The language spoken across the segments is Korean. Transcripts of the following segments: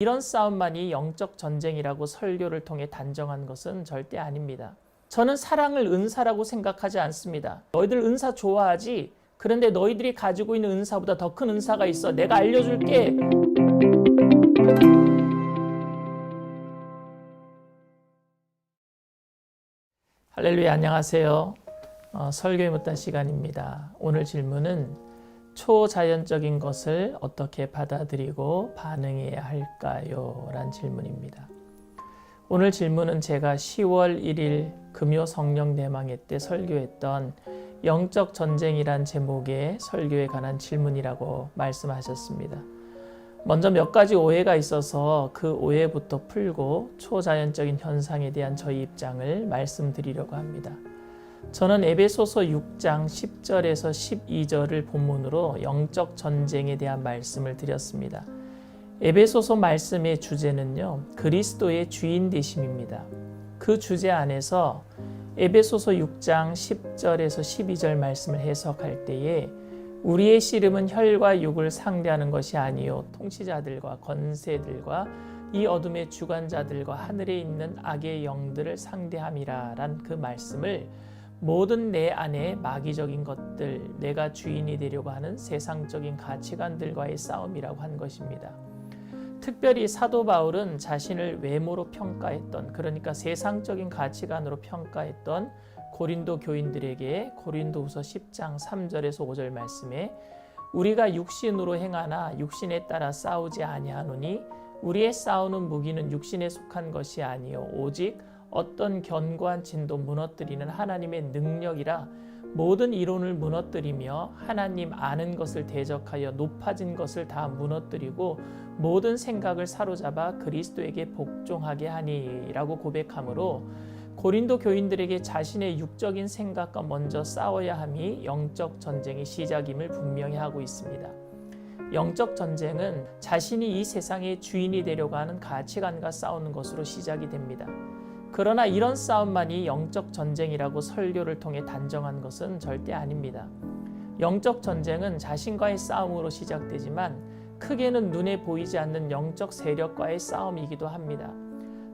이런 싸움만이 영적 전쟁이라고 설교를 통해 단정한 것은 절대 아닙니다. 저는 사랑을 은사라고 생각하지 않습니다. 너희들 은사 좋아하지? 그런데 너희들이 가지고 있는 은사보다 더 큰 은사가 있어. 내가 알려줄게. 할렐루야, 안녕하세요. 어, 설교의 묻다 시간입니다. 오늘 질문은 초자연적인 것을 어떻게 받아들이고 반응해야 할까요? 란 질문입니다. 오늘 질문은 제가 10월 1일 금요 성령 대망회 때 설교했던 영적 전쟁이란 제목의 설교에 관한 질문이라고 말씀하셨습니다. 먼저 몇 가지 오해가 있어서 그 오해부터 풀고 초자연적인 현상에 대한 저희 입장을 말씀드리려고 합니다. 저는 에베소서 6장 10절에서 12절을 본문으로 영적 전쟁에 대한 말씀을 드렸습니다. 에베소서 말씀의 주제는요, 그리스도의 주인 되심입니다. 그 주제 안에서 에베소서 6장 10절에서 12절 말씀을 해석할 때에 우리의 씨름은 혈과 육을 상대하는 것이 아니요 통치자들과 권세들과 이 어둠의 주관자들과 하늘에 있는 악의 영들을 상대함이라란 그 말씀을 모든 내 안에 마귀적인 것들, 내가 주인이 되려고 하는 세상적인 가치관들과의 싸움이라고 한 것입니다. 특별히 사도 바울은 자신을 외모로 평가했던 그러니까 세상적인 가치관으로 평가했던 고린도 교인들에게 고린도후서 10장 3절에서 5절 말씀에 우리가 육신으로 행하나 육신에 따라 싸우지 아니하노니 우리의 싸우는 무기는 육신에 속한 것이 아니요 오직 어떤 견고한 진도 무너뜨리는 하나님의 능력이라 모든 이론을 무너뜨리며 하나님 아는 것을 대적하여 높아진 것을 다 무너뜨리고 모든 생각을 사로잡아 그리스도에게 복종하게 하니라고 고백하므로 고린도 교인들에게 자신의 육적인 생각과 먼저 싸워야 함이 영적 전쟁의 시작임을 분명히 하고 있습니다. 영적 전쟁은 자신이 이 세상의 주인이 되려고 하는 가치관과 싸우는 것으로 시작이 됩니다. 그러나 이런 싸움만이 영적 전쟁이라고 설교를 통해 단정한 것은 절대 아닙니다. 영적 전쟁은 자신과의 싸움으로 시작되지만 크게는 눈에 보이지 않는 영적 세력과의 싸움이기도 합니다.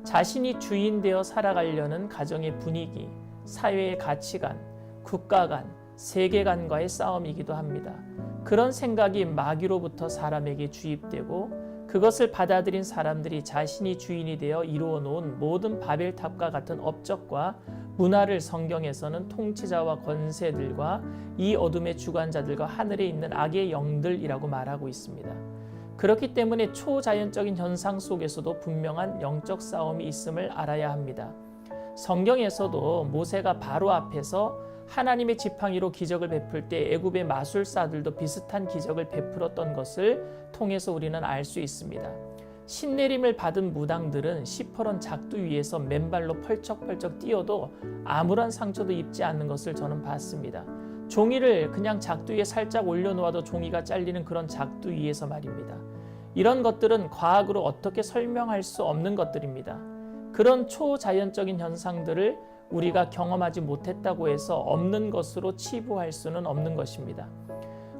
자신이 주인 되어 살아가려는 가정의 분위기, 사회의 가치관, 국가 간, 세계관과의 싸움이기도 합니다. 그런 생각이 마귀로부터 사람에게 주입되고 그것을 받아들인 사람들이 자신이 주인이 되어 이루어 놓은 모든 바벨탑과 같은 업적과 문화를 성경에서는 통치자와 권세들과 이 어둠의 주관자들과 하늘에 있는 악의 영들이라고 말하고 있습니다. 그렇기 때문에 초자연적인 현상 속에서도 분명한 영적 싸움이 있음을 알아야 합니다. 성경에서도 모세가 바로 앞에서 하나님의 지팡이로 기적을 베풀 때 애굽의 마술사들도 비슷한 기적을 베풀었던 것을 통해서 우리는 알 수 있습니다. 신내림을 받은 무당들은 시퍼런 작두 위에서 맨발로 펄쩍펄쩍 뛰어도 아무런 상처도 입지 않는 것을 저는 봤습니다. 종이를 그냥 작두 위에 살짝 올려놓아도 종이가 잘리는 그런 작두 위에서 말입니다. 이런 것들은 과학으로 어떻게 설명할 수 없는 것들입니다. 그런 초자연적인 현상들을 우리가 경험하지 못했다고 해서 없는 것으로 치부할 수는 없는 것입니다.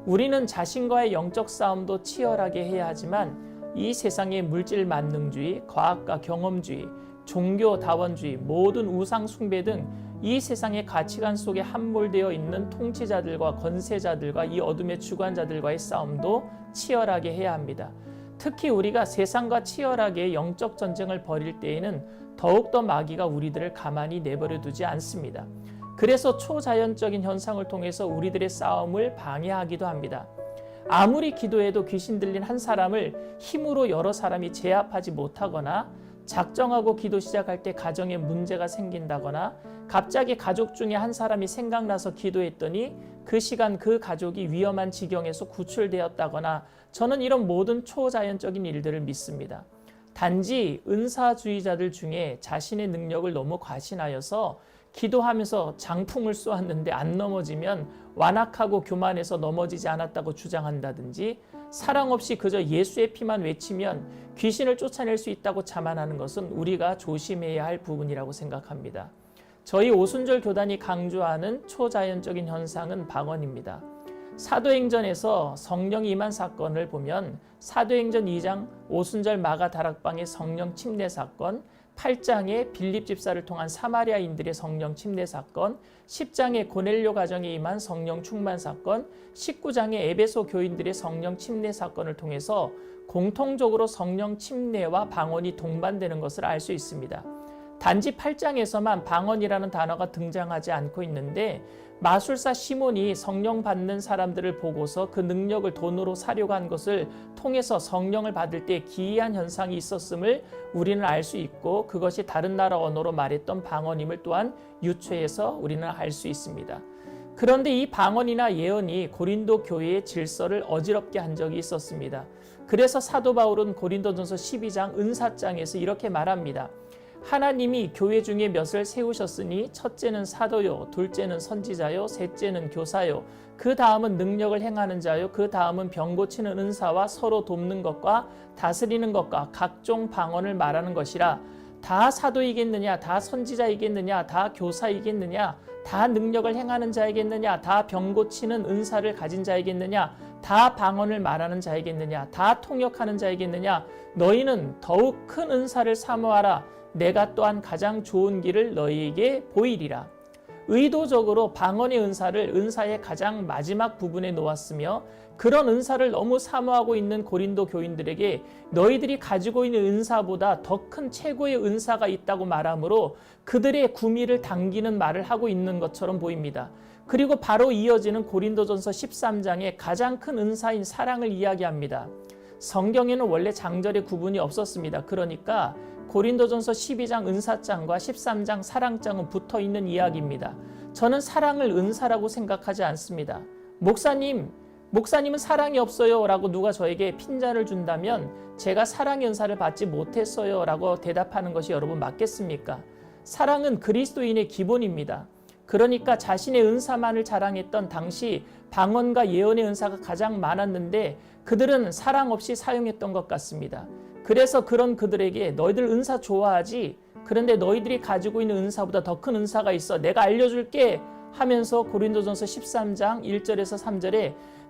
우리는 자신과의 영적 싸움도 치열하게 해야 하지만 이 세상의 물질 만능주의, 과학과 경험주의, 종교 다원주의, 모든 우상 숭배 등 이 세상의 가치관 속에 함몰되어 있는 통치자들과 권세자들과 이 어둠의 주관자들과의 싸움도 치열하게 해야 합니다. 특히 우리가 세상과 치열하게 영적 전쟁을 벌일 때에는 더욱더 마귀가 우리들을 가만히 내버려 두지 않습니다. 그래서 초자연적인 현상을 통해서 우리들의 싸움을 방해하기도 합니다. 아무리 기도해도 귀신 들린 한 사람을 힘으로 여러 사람이 제압하지 못하거나 작정하고 기도 시작할 때 가정에 문제가 생긴다거나 갑자기 가족 중에 한 사람이 생각나서 기도했더니 그 시간 그 가족이 위험한 지경에서 구출되었다거나 저는 이런 모든 초자연적인 일들을 믿습니다. 단지 은사주의자들 중에 자신의 능력을 너무 과신하여서 기도하면서 장풍을 쏘았는데 안 넘어지면 완악하고 교만해서 넘어지지 않았다고 주장한다든지 사랑 없이 그저 예수의 피만 외치면 귀신을 쫓아낼 수 있다고 자만하는 것은 우리가 조심해야 할 부분이라고 생각합니다. 저희 오순절 교단이 강조하는 초자연적인 현상은 방언입니다. 사도행전에서 성령 임한 사건을 보면 사도행전 2장 오순절 마가 다락방의 성령 침례 사건, 8장의 빌립 집사를 통한 사마리아인들의 성령 침례 사건, 10장의 고넬료 가정에 임한 성령 충만 사건, 19장의 에베소 교인들의 성령 침례 사건을 통해서 공통적으로 성령 침례와 방언이 동반되는 것을 알 수 있습니다. 단지 8장에서만 방언이라는 단어가 등장하지 않고 있는데 마술사 시몬이 성령 받는 사람들을 보고서 그 능력을 돈으로 사려고 한 것을 통해서 성령을 받을 때 기이한 현상이 있었음을 우리는 알 수 있고 그것이 다른 나라 언어로 말했던 방언임을 또한 유추해서 우리는 알 수 있습니다. 그런데 이 방언이나 예언이 고린도 교회의 질서를 어지럽게 한 적이 있었습니다. 그래서 사도 바울은 고린도전서 12장 은사장에서 이렇게 말합니다. 하나님이 교회 중에 몇을 세우셨으니 첫째는 사도요, 둘째는 선지자요, 셋째는 교사요, 그 다음은 능력을 행하는 자요, 그 다음은 병 고치는 은사와 서로 돕는 것과 다스리는 것과 각종 방언을 말하는 것이라. 다 사도이겠느냐, 다 선지자이겠느냐, 다 교사이겠느냐, 다 능력을 행하는 자이겠느냐, 다 병 고치는 은사를 가진 자이겠느냐, 다 방언을 말하는 자이겠느냐, 다 통역하는 자이겠느냐, 너희는 더욱 큰 은사를 사모하라. 내가 또한 가장 좋은 길을 너희에게 보이리라. 의도적으로 방언의 은사를 은사의 가장 마지막 부분에 놓았으며 그런 은사를 너무 사모하고 있는 고린도 교인들에게 너희들이 가지고 있는 은사보다 더 큰 최고의 은사가 있다고 말하므로 그들의 구미를 당기는 말을 하고 있는 것처럼 보입니다. 그리고 바로 이어지는 고린도전서 13장의 가장 큰 은사인 사랑을 이야기합니다. 성경에는 원래 장절의 구분이 없었습니다. 그러니까 고린도전서 12장 은사장과 13장 사랑장은 붙어 있는 이야기입니다. 저는 사랑을 은사라고 생각하지 않습니다. 목사님, 목사님은 사랑이 없어요 라고 누가 저에게 핀잔을 준다면 제가 사랑의 은사를 받지 못했어요 라고 대답하는 것이 여러분 맞겠습니까? 사랑은 그리스도인의 기본입니다. 그러니까 자신의 은사만을 자랑했던 당시 방언과 예언의 은사가 가장 많았는데 그들은 사랑 없이 사용했던 것 같습니다. 그래서 그런 그들에게 너희들 은사 좋아하지? 그런데 너희들이 가지고 있는 은사보다 더 큰 은사가 있어. 내가 알려줄게. 하면서 고린도전서 13장 1절에서 3절에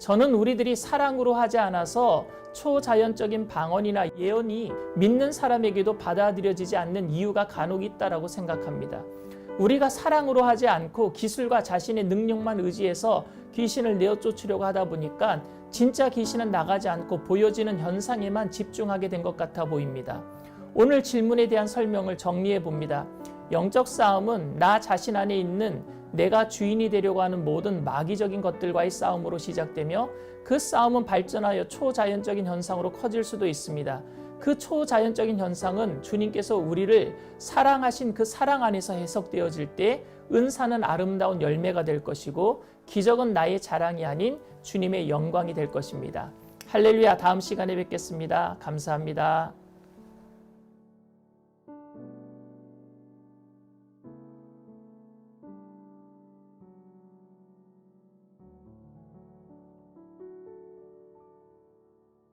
저는 우리들이 사랑으로 하지 않아서 초자연적인 방언이나 예언이 믿는 사람에게도 받아들여지지 않는 이유가 간혹 있다라고 생각합니다. 우리가 사랑으로 하지 않고 기술과 자신의 능력만 의지해서 귀신을 내어 쫓으려고 하다 보니까 진짜 귀신은 나가지 않고 보여지는 현상에만 집중하게 된 것 같아 보입니다. 오늘 질문에 대한 설명을 정리해 봅니다. 영적 싸움은 나 자신 안에 있는 내가 주인이 되려고 하는 모든 마귀적인 것들과의 싸움으로 시작되며 그 싸움은 발전하여 초자연적인 현상으로 커질 수도 있습니다. 그 초자연적인 현상은 주님께서 우리를 사랑하신 그 사랑 안에서 해석되어질 때 은사는 아름다운 열매가 될 것이고 기적은 나의 자랑이 아닌 주님의 영광이 될 것입니다. 할렐루야 다음 시간에 뵙겠습니다. 감사합니다.